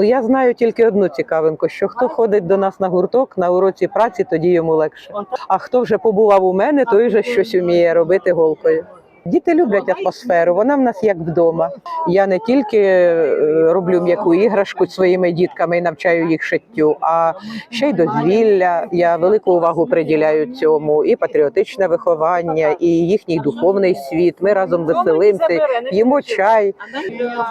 Ну я знаю тільки одну цікавинку: що хто ходить до нас на гурток на уроці праці, тоді йому легше. А хто вже побував у мене, той вже щось вміє робити голкою. Діти люблять атмосферу, вона в нас як вдома. Я не тільки е, роблю м'яку іграшку своїми дітками і навчаю їх шиттю, а ще й дозвілля. Я велику увагу приділяю цьому, і патріотичне виховання, і їхній духовний світ. Ми разом веселимося, їмо чай.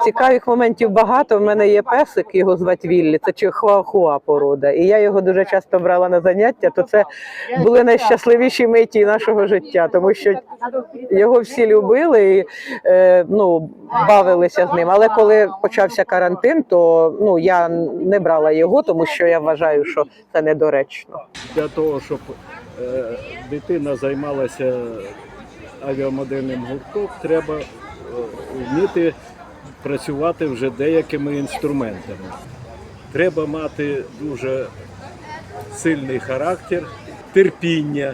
Цікавих моментів багато. В мене є песик, його звати Віллі. Це чихуахуа порода. І я його дуже часто брала на заняття. То це були найщасливіші миті нашого життя, тому що його всі любили і е, ну, бавилися з ним. Але коли почався карантин, то ну я не брала його, тому що я вважаю, що це недоречно. для того, щоб е, дитина займалася авіамодельним гуртом, треба е, вміти працювати вже деякими інструментами. Треба мати дуже сильний характер, терпіння,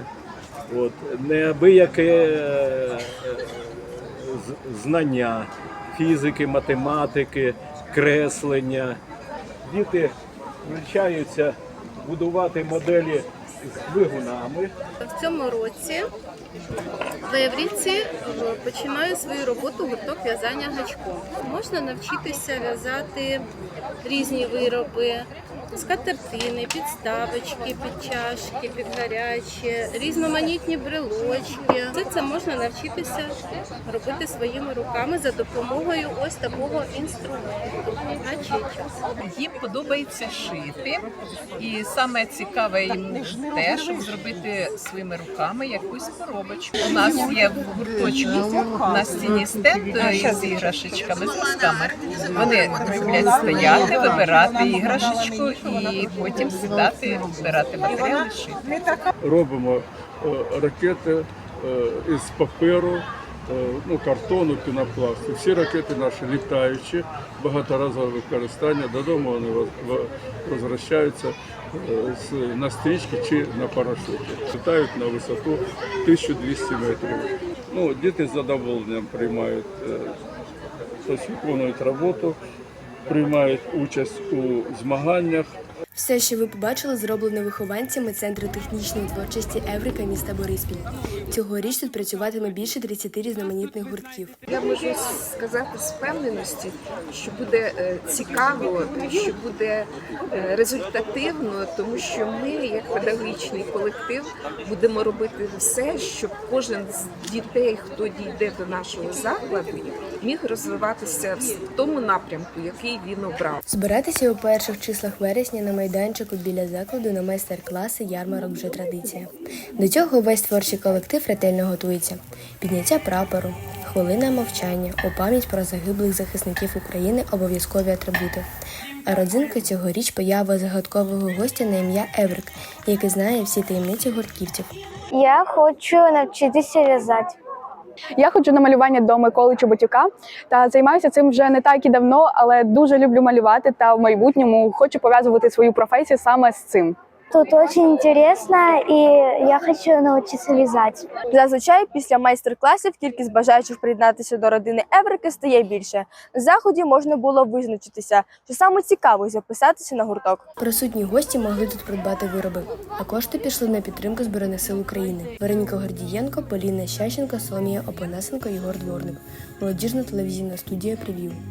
от, неабияке е, знання фізики, математики, креслення. Діти навчаються будувати моделі з двигунами. В цьому році в Евріці е, починаю свою роботу гурток в'язання гачком. Можна навчитися в'язати різні вироби, скатертини, підставочки, під чашки, під гарячі, різноманітні брелочки. Все це можна навчитися робити своїми руками за допомогою ось такого інструменту. Їм подобається шити, і саме цікаве їм те, щоб зробити своїми руками якусь коробочку. У нас є в гурточку на стіні стенд із іграшечками, з ласками. Вони люблять стояти, вибирати іграшечку і потім сідати, збирати матеріали, робимо е, ракети е, із паперу, ну, картону, пінопласту. Всі ракети наші літаючі, багаторазове використання. Додому вони возвращаються е, на стрічки чи на парашуті. Літають на висоту 1200 метрів. Ну, діти з задоволенням приймають, е, виконують роботу, приймають участь у змаганнях. Все, що ви побачили, зроблено вихованцями Центру технічної творчості Еврика міста Бориспіль. Цьогоріч тут працюватиме більше 30 різноманітних гуртків. Я можу сказати з впевненості, що буде е, цікаво, що буде е, результативно, тому що ми, як педагогічний колектив, будемо робити все, щоб кожен з дітей, хто дійде до нашого закладу, міг розвиватися в тому напрямку, який він обрав. Збиратися у перших числах вересня на майданчику біля закладу на майстер-класи ярмарок вже традиція. До цього весь творчий колектив ретельно готується. Підняття прапору, хвилина мовчання у пам'ять про загиблих захисників України обов'язкові атрибути. А родзинка цьогоріч поява загадкового гостя на ім'я Еврик, який знає всі таємниці гуртківців. Я хочу навчитися в'язати. Я ходжу на малювання до Миколи Чоботюка та займаюся цим вже не так і давно, але дуже люблю малювати та в майбутньому хочу пов'язувати свою професію саме з цим. Тут дуже интересно, і я хочу навчитися в'язати. Зазвичай після майстер-класів кількість бажаючих приєднатися до родини Еврики стає більше. На заході можна було визначитися, що саме цікаво записатися на гурток. Присутні гості могли тут придбати вироби, а кошти пішли на підтримку Збройних сил України. Вероніка Гордієнко, Поліна Щащенко, Соломія Опанасенко, Єгор Дворник. Молодіжна телевізійна студія «Прев'ю».